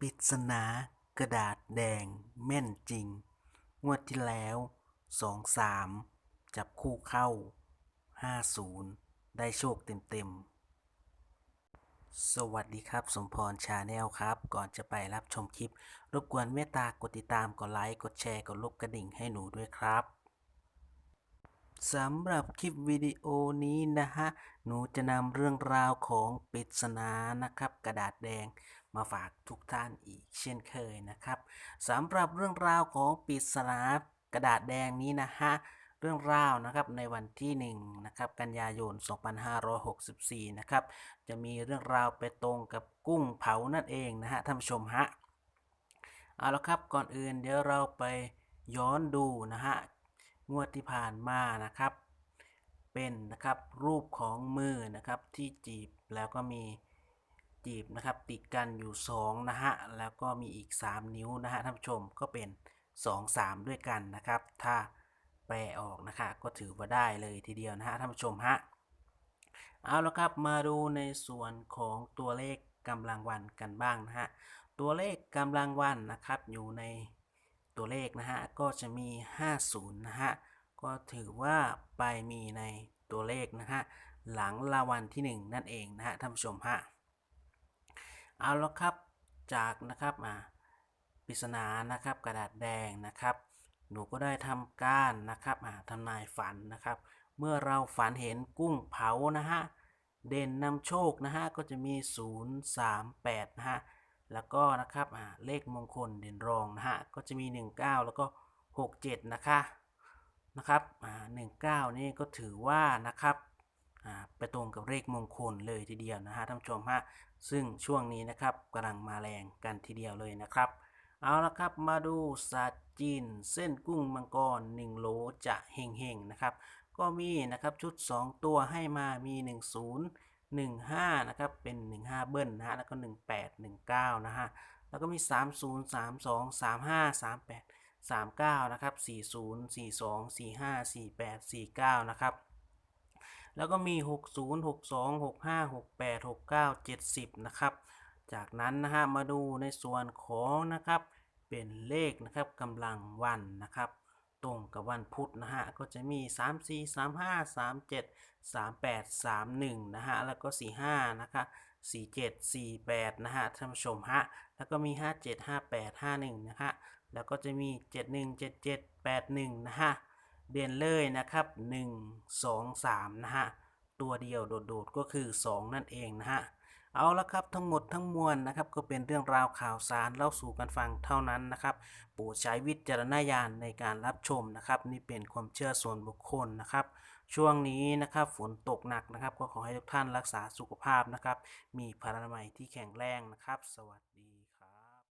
ปริศนากระดาษแดงแม่นจริง งวดที่แล้วสองสามจับคู่เข้าห้าศูนย์ได้โชคเต็มๆ สวัสดีครับ สมพรชาแนลครับ ก่อนจะไปรับชมคลิป รบกวนเมตตากดติดตาม กดไลค์ กดแชร์ กดลบกระดิ่งให้หนูด้วยครับสำหรับคลิปวิดีโอนี้นะฮะ หนูจะนำเรื่องราวของปริศนานะครับ กระดาษแดง มาฝากทุกท่านอีกเช่นเคยนะครับสำหรับเรื่องราวของปริศนากระดาษแดงนี้นะฮะเรื่องราวนะครับในวันที่1นะครับกันยายน 2564 นะครับจะมีเรื่องราวไปตรงกับกุ้งเผานั่นเองนะฮะท่านผู้ชมฮะเอาละครับก่อนอื่นเดี๋ยวเราไปย้อนดูนะฮะงวดที่ผ่านมานะครับ เป็นนะครับรูปของมือนะครับที่จีบแล้วก็มี จีบนะครับติดกันอยู่2นะฮะแล้วก็มีอีก 3 นิ้วนะฮะท่านผู้ชมก็เป็น 2 3 ด้วยกันนะครับ ถ้าแปลออกนะคะก็ถือว่าได้เลยทีเดียวนะฮะท่านผู้ชมฮะเอาละครับมาดูในส่วนของตัวเลขกำลังวันกันบ้างนะฮะตัวเลขกำลังวันนะครับอยู่ในตัวเลขนะฮะก็จะมี 50นะฮะก็ถือว่าไปมีในตัวเลขนะฮะหลังรางวัลที่ 1 นั่นเองนะฮะท่านผู้ชมฮะ เอาแล้วครับจากนะครับมาปริศนานะครับกระดาษแดงนะครับ หนูก็ได้ทำการนะครับอ่าทำนายฝันนะครับ เมื่อเราฝันเห็นกุ้งเผานะฮะเด่นนำโชคนะฮะก็จะมี 0 3 8นะฮะแล้วก็นะครับอ่าเลขมงคลเด่นรองนะฮะก็จะมี 19 แล้วก็ 67 นะคะนะครับอ่า19 นี่ก็ถือว่านะครับ ไปตรงกับเลขมงคลเลยทีเดียวนะฮะท่านผู้ชมฮะซึ่งช่วงนี้นะครับกำลังมาแรงกันทีเดียวเลยนะครับ เอาละครับมาดูศาสตร์จีน เส้นกุ้งมังกร1โลจะเฮงๆนะครับ ก็มีนะครับชุด 2 ตัวให้มามี 10 15 นะครับ เป็น 15 เบิ้ลนะฮะแล้วก็ 18 19 นะฮะแล้วก็มี 30 32 35 38 39 นะครับ 40 42 45 48 49 นะครับ แล้วก็มี 60 62 65 68 69 70 นะครับ จากนั้นนะฮะมาดูในส่วนของนะครับเป็นเลขนะครับกำลังวันนะครับ ตรงกับวันพุธนะฮะก็จะมี 3 4 3 5 3 7 3 8 3 1นะฮะแล้วก็ 4 5นะคะ4 7 4 8นะฮะท่านผู้ชมฮะแล้วก็มี 5 7 5 8 5 1นะฮะแล้วก็จะมี 7 1 7 7 8 1นะฮะ เด่นเลยนะครับ 1 2 3 นะฮะ ตัวเดียวโดดๆก็คือ 2 นั่นเองนะฮะ เอาละครับทั้งหมดทั้งมวลนะครับ ก็เป็นเรื่องราวข่าวสารเล่าสู่กันฟังเท่านั้นนะครับโปรดใช้วิจารณญาณในการรับชมนะครับ นี่เป็นความเชื่อส่วนบุคคลนะครับ ช่วงนี้นะครับฝนตกหนักนะครับ ก็ขอให้ทุกท่านรักษาสุขภาพนะครับ มีพลานามัยที่แข็งแรงนะครับ สวัสดี